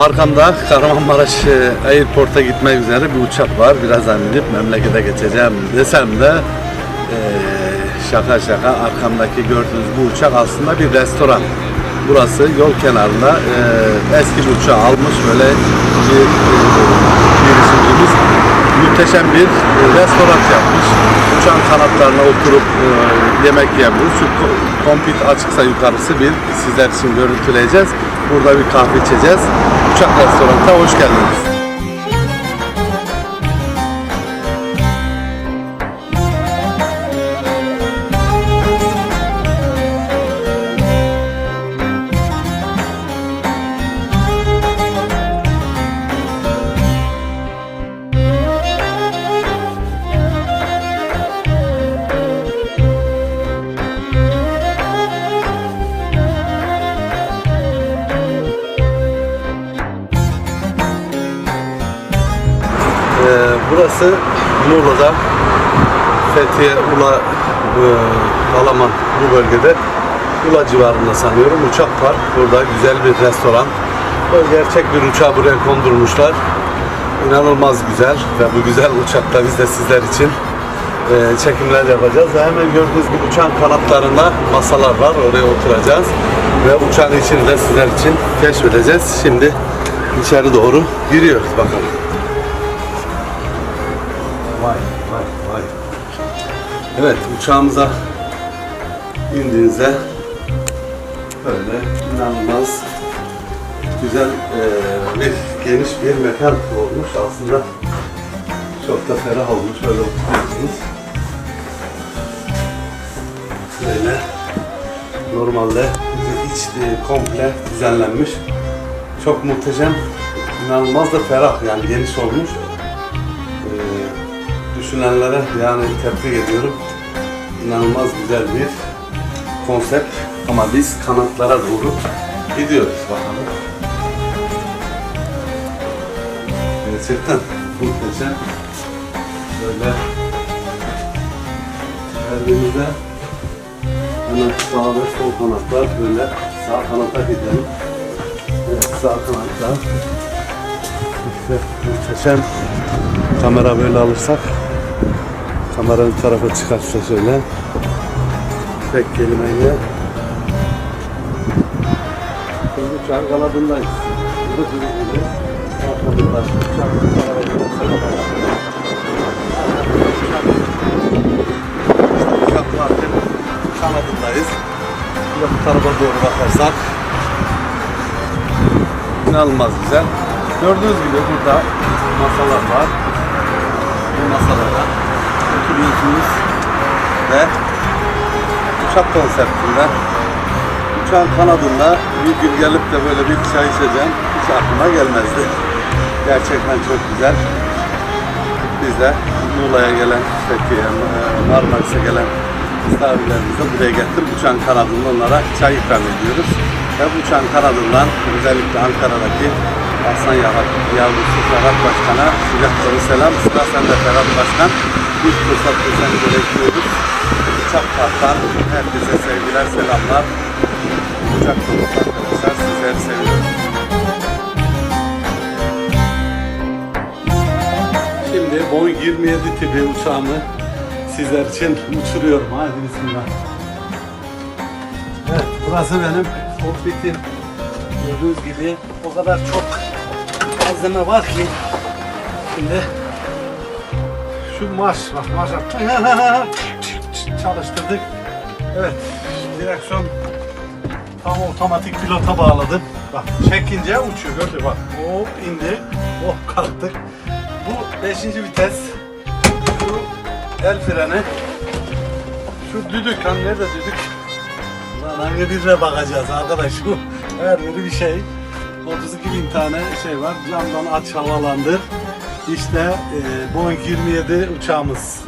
Arkamda Kahramanmaraş e, Airport'a gitmek üzere bir uçak var. Birazdan binip memlekete geçeceğim desem de e, şaka şaka arkamdaki gördüğünüz bu uçak aslında bir restoran. Burası yol kenarında e, eski bir uçağı almış böyle bir e, girişimcimiz muhteşem bir e, restoran yapmış. Uçağın kanatlarına oturup e, yemek yiyebiliriz. Şu ko- kompit açıksa yukarısı bir sizler için görüntüleyeceğiz. Burada bir kahve içeceğiz. Uçak restoranına hoş geldiniz. Burası Muğla'da Fethiye, Ula, e, Dalaman bu bölgede Ula civarında sanıyorum uçak park. Burada güzel bir restoran. Böyle gerçek bir uçağı buraya kondurmuşlar. İnanılmaz güzel ve bu güzel uçakta biz de sizler için e, çekimler yapacağız. Ve hemen gördüğünüz gibi uçağın kanatlarında masalar var. Oraya oturacağız. Ve uçağın içini de sizler için keşfedeceğiz. Şimdi içeri doğru giriyoruz bakalım. Vay vay vay. Evet uçağımıza indiğinizde böyle inanılmaz güzel eee, bir geniş bir mekan olmuş aslında çok da ferah olmuş böyle oturuyorsunuz. Böyle normalde iç e, komple düzenlenmiş. Çok muhteşem, inanılmaz da ferah yani geniş olmuş. Düşünenlere yani tebrik ediyorum. İnanılmaz güzel bir konsept ama biz kanatlara doğru gidiyoruz bakalım. Gerçekten muhteşem. Böyle geldiğimizde hemen sağ ve sol kanatlar böyle sağ kanata gidelim. Evet sağ kanatta işte muhteşem kamera böyle alırsak kameranın tarafa çıkarsa şöyle tek kelimeyle Şimdi. Burada durduğu gibi arkamızda uçağın kanadında İşte uçak varken kanadındayız. Burada bu tarafa doğru bakarsak inanılmaz güzel. Gördüğünüz gibi burada masalar var. Bu masalara oturuyorsunuz ve uçak konseptinde uçağın kanadında bir gün gelip de böyle bir çay içeceğim hiç aklıma gelmezdi. Gerçekten çok güzel. Biz de Muğla'ya gelen, Fethiye, Marmaris'e gelen misafirlerimize buraya getirip uçağın kanadında onlara çay ikram ediyoruz. Ve bu uçağın kanadından özellikle Ankara'daki Yarak, yavrusu Ferhat Başkan'a sıcak dolu selam. Sıra sende Ferhat Başkan. Bir fırsat seni bekliyoruz. Uçak parktan herkese sevgiler, selamlar. Uçak dolusu arkadaşlar sizleri seviyorum. Şimdi Boeing 27 tipi uçağımı sizler için uçuruyorum. Hadi bismillah. Evet, burası benim kokpitim. Gördüğünüz gibi o kadar çok malzeme var ki şimdi şu marş bak marş çalıştırdık. Evet, direksiyon tam otomatik pilota bağladım. Bak çekince uçuyor gördün bak. Hop indi. Hop kalktık. Bu 5. vites. Şu el freni. Şu düdük lan nerede düdük? Lan hangi birine bakacağız arkadaş bu her biri bir şey. 32 bin tane şey var. Camdan aç havalandır. İşte e, Boeing 27 uçağımız.